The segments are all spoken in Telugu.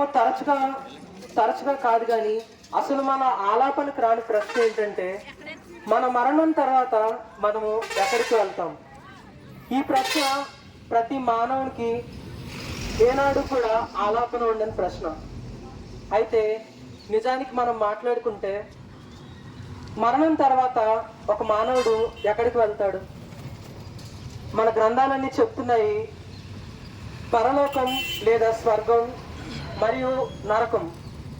తరచుగా తరచుగా కాదు కానీ అసలు మన ఆలాపనకు రాని ప్రశ్న ఏంటంటే మన మరణం తర్వాత మనము ఎక్కడికి వెళ్తాం? ఈ ప్రశ్న ప్రతి మానవునికి ఏనాడు కూడా ఆలాపన ఉండని ప్రశ్న. అయితే నిజానికి మనం మాట్లాడుకుంటే మరణం తర్వాత ఒక మానవుడు ఎక్కడికి వెళ్తాడు? మన గ్రంథాలన్నీ చెప్తున్నాయి పరలోకం లేదా స్వర్గం మరియు నరకం.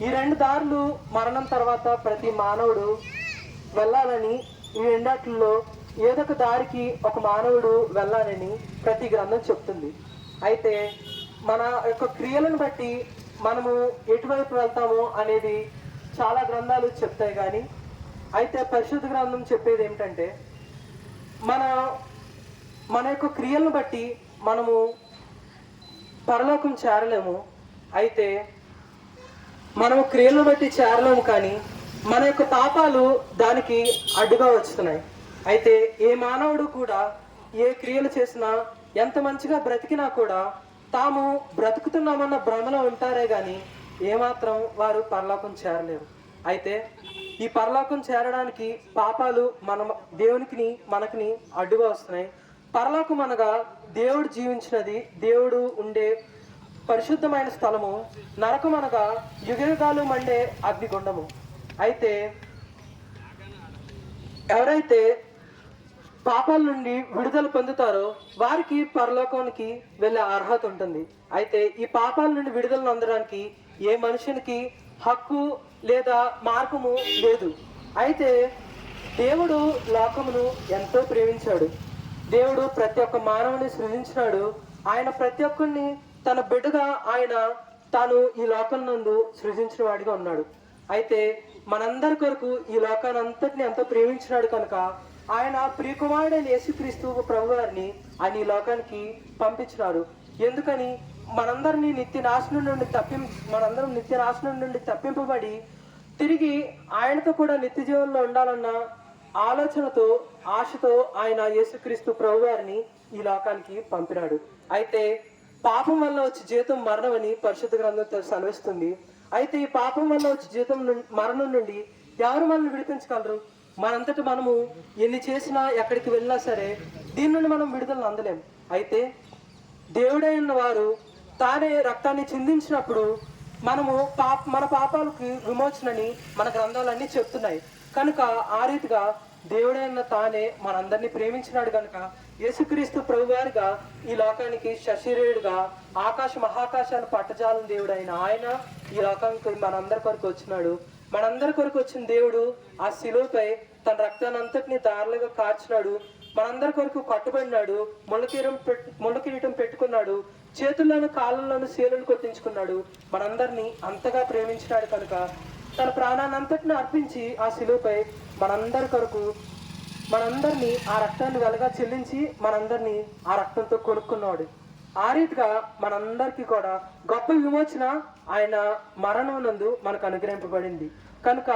ఈ రెండు దారులు మరణం తర్వాత ప్రతి మానవుడు వెళ్ళాలని ఈ రెండాటిల్లో ఏదొక దారికి ఒక మానవుడు వెళ్ళాలని ప్రతి గ్రంథం చెప్తుంది. అయితే మన యొక్క క్రియలను బట్టి మనము ఎటువైపు వెళ్తాము అనేది చాలా గ్రంథాలు చెప్తాయి కానీ అయితే పరిశుద్ధ గ్రంథం చెప్పేది ఏమిటంటే మన మన యొక్క క్రియలను బట్టి మనము పరలోకం చేరలేము అయితే మనం క్రియలను బట్టి చేరలేము కానీ మన యొక్క పాపాలు దానికి అడ్డుగా వస్తున్నాయి అయితే ఏ మానవుడు కూడా ఏ క్రియలు చేసినా ఎంత మంచిగా బ్రతికినా కూడా తాము బ్రతుకుతున్నామన్న భ్రమలో ఉంటారే కానీ ఏమాత్రం వారు పరలోకం చేరలేరు. అయితే ఈ పరలోకం చేరడానికి పాపాలు మన దేవునికి మనకిని అడ్డుగా వస్తున్నాయి. పరలోకం అనగా దేవుడు జీవించినది దేవుడు ఉండే పరిశుద్ధమైన స్థలము నరకం అనగా యుగయుగాలు మండే అగ్నిగుండము. అయితే ఎవరైతే పాపాల నుండి విడుదల పొందుతారో వారికి పరలోకానికి వెళ్ళే అర్హత ఉంటుంది. అయితే ఈ పాపాల నుండి విడుదల అందడానికి ఏ మనుషునికి హక్కు లేదా మార్గము లేదు. అయితే దేవుడు లోకమును ఎంతో ప్రేమించాడు. దేవుడు ప్రతి ఒక్క మానవుని సృజించినాడు. ఆయన ప్రతి ఒక్కరిని తన బిడ్డగా ఆయన తాను ఈ లోకం నందు సృజించిన వాడిగా ఉన్నాడు. అయితే మనందరి కొరకు ఈ లోకాన్ని అంతటిని అంత ప్రేమించినాడు కనుక ఆయన ప్రియకుమారుడైన యేసుక్రీస్తు ప్రభు వారిని ఆయన ఈ లోకానికి పంపించినాడు. ఎందుకని? మనందరినీ నిత్య నాశనం నుండి తప్పి మనందరం నిత్య నాశనం నుండి తప్పింపబడి తిరిగి ఆయనతో కూడా నిత్య జీవనంలో ఉండాలన్న ఆలోచనతో ఆశతో ఆయన యేసుక్రీస్తు ప్రభు వారిని ఈ లోకానికి పంపినాడు. అయితే పాపం వల్ల వచ్చి జీతం మరణం అని పరిశుద్ధ గ్రంథం సెలవిస్తుంది. అయితే ఈ పాపం వల్ల వచ్చి జీతం మరణం నుండి ఎవరు మనల్ని విడిపించగలరు? మనంతటి మనము ఎన్ని చేసినా ఎక్కడికి వెళ్ళినా సరే దీని నుండి మనం విడుదల అందలేం. అయితే దేవుడైన వారు తానే రక్తాన్ని చిందించినప్పుడు మనము పాప మన పాపాలకు విమోచనని మన గ్రంథాలన్నీ చెప్తున్నాయి. కనుక ఆ రీతిగా దేవుడైన తానే మనందరినీ ప్రేమించినాడు కనుక యేసుక్రీస్తు ప్రభువారిగా ఈ లోకానికి శశిరేయుడుగా ఆకాశ మహాకాశాన్ని పట్టజాలని అయిన ఆయన ఈ లోకానికి మనందరి కొరకు వచ్చినాడు. మనందరి కొరకు వచ్చిన దేవుడు ఆ శిలువపై తన రక్తానంతటిని దారులుగా కార్చినాడు. మనందరి కొరకు కట్టుబడినాడు. ముళ్ళకిరీటం పెట్టు పెట్టుకున్నాడు. చేతుల్లోను కాళ్ళలోను శీలను కొట్టించుకున్నాడు. మనందరినీ అంతగా ప్రేమించినాడు కనుక తన ప్రాణాన్నంతటిని అర్పించి ఆ శిలువపై మనందరి కొరకు మనందరినీ ఆ రక్తాన్ని వెలగా చెల్లించి మనందరినీ ఆ రక్తంతో కొనుక్కున్నాడు. ఆ రీతిగా మనందరికీ కూడా గొప్ప విమోచన ఆయన మరణం నందు మనకు అనుగ్రహింపబడింది. కనుక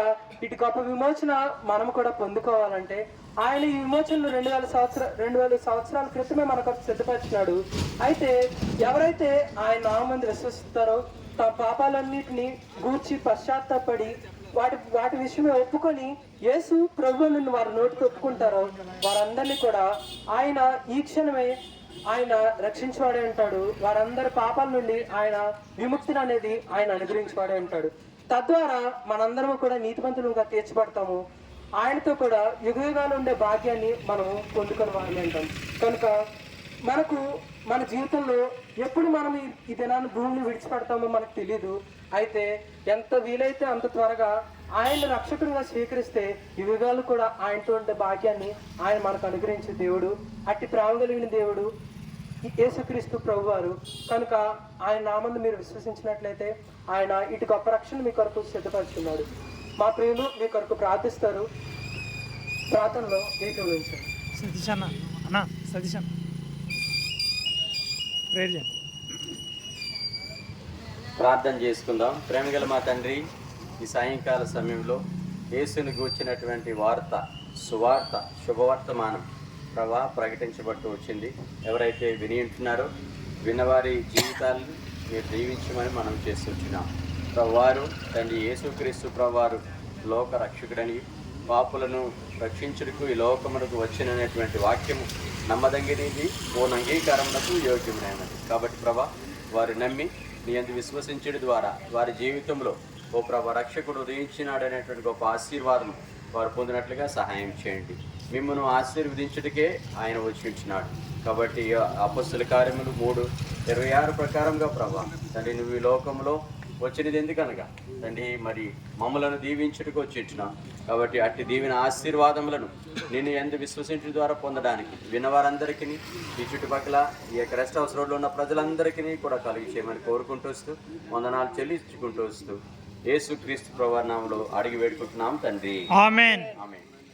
ఇటు గొప్ప విమోచన మనం కూడా పొందుకోవాలంటే ఆయన ఈ విమోచనను రెండు వేల సంవత్సర రెండు వేల సంవత్సరాల క్రితమే మనకు సిద్ధపరిచినాడు. అయితే ఎవరైతే ఆయన నామంది విశ్వసిస్తారో తమ పాపాలన్నింటినీ గూర్చి పశ్చాత్తాపడి వాటి వాటి విషయమే ఒప్పుకొని యేసు ప్రభువులను వారి నోటికి ఒప్పుకుంటారో వారందరినీ కూడా ఆయన ఈ క్షణమే ఆయన రక్షించబడే ఉంటాడు. వారందరి పాపాల నుండి ఆయన విముక్తిని అనేది ఆయన అనుగ్రహించువాడే ఉంటాడు. తద్వారా మనందరము కూడా నీతిమంతులుగా తీర్చబడతాము ఆయనతో కూడా యుగయుగాలు ఉండే భాగ్యాన్ని మనము పొందుకొని వాళ్ళు అంటాం. కనుక మనకు మన జీవితంలో ఎప్పుడు మనం ఈ- దినాన్ని భూమిని విడిచిపెడతామో మనకు తెలియదు అయితే ఎంత వీలైతే అంత త్వరగా ఆయన రక్షకుడిగా స్వీకరిస్తే ఈ యుగాలు కూడా ఆయనతో ఉండే భాగ్యాన్ని ఆయన మనకు అనుగ్రహించే దేవుడు అట్టి ప్రేమ కలిగిన దేవుడు ఈ యేసుక్రీస్తు ప్రభువారు. కనుక ఆయన నామందు మీరు విశ్వసించినట్లయితే ఆయన ఇటు గొప్ప రక్షణ మీ కొరకు సిద్ధపరుచున్నాడు. మా ప్రియులు మీ కొరకు ప్రార్థిస్తారు. ప్రార్థనలో ఏకీభవించండి. సతీష్ అన్న అన్న సతీష్ అన్న. ప్రేర్ చేయండి. ప్రార్థన చేసుకుందాం. ప్రేమగల మా తండ్రి ఈ సాయంకాల సమయంలో యేసుని గూర్చినటువంటి వార్త సువార్త శుభవర్తమానం ప్రభా ప్రకటించబడుతూ వచ్చింది. ఎవరైతే విని ఉంటున్నారో విన్నవారి జీవితాలను మీరు దీవించమని మనం చేస్తున్నాం ప్రభువారు తండ్రి యేసుక్రీస్తు ప్రభువారు లోక రక్షకుడని పాపులను రక్షించుటకు ఈ లోకమునకు వచ్చినటువంటి వాక్యము నమ్మదగినది ఓ అంగీకారములకు యోగ్యమైనది కాబట్టి ప్రభా వారు నమ్మి నీ అందు విశ్వసించడం ద్వారా వారి జీవితంలో ఓ ప్రభా రక్షకుడు ఉదయించినాడు అనేటువంటి గొప్ప ఆశీర్వాదం వారు పొందినట్లుగా సహాయం చేయండి. మిమ్మల్ని ఆశీర్వదించుటకే ఆయన వచ్చించినాడు కాబట్టి అపస్సుల కార్యములు మూడు ఇరవై ఆరు ప్రకారంగా ప్రభా తండ్రి నువ్వు ఈ లోకంలో వచ్చినది ఎందుకనగా? తండ్రి మరి మమ్మలను దీవించుటకు వచ్చింటున్నాం కాబట్టి అట్టి దీవెన ఆశీర్వాదములను నిన్ను ఎంత విశ్వసించడం ద్వారా పొందడానికి విన్నవారందరికీ ఈ చుట్టుపక్కల ఈ యొక్క రెస్ట్ హౌస్ రోడ్లో ఉన్న ప్రజలందరికీ కూడా కలిగి చేయమని కోరుకుంటూ వస్తూ వందనాలు చెల్లించుకుంటూ వస్తూ యేసుక్రీస్తు ప్రవర్ణంలో అడిగి వేడుకుంటున్నాం తండ్రి. ఆమెన్. ఆమె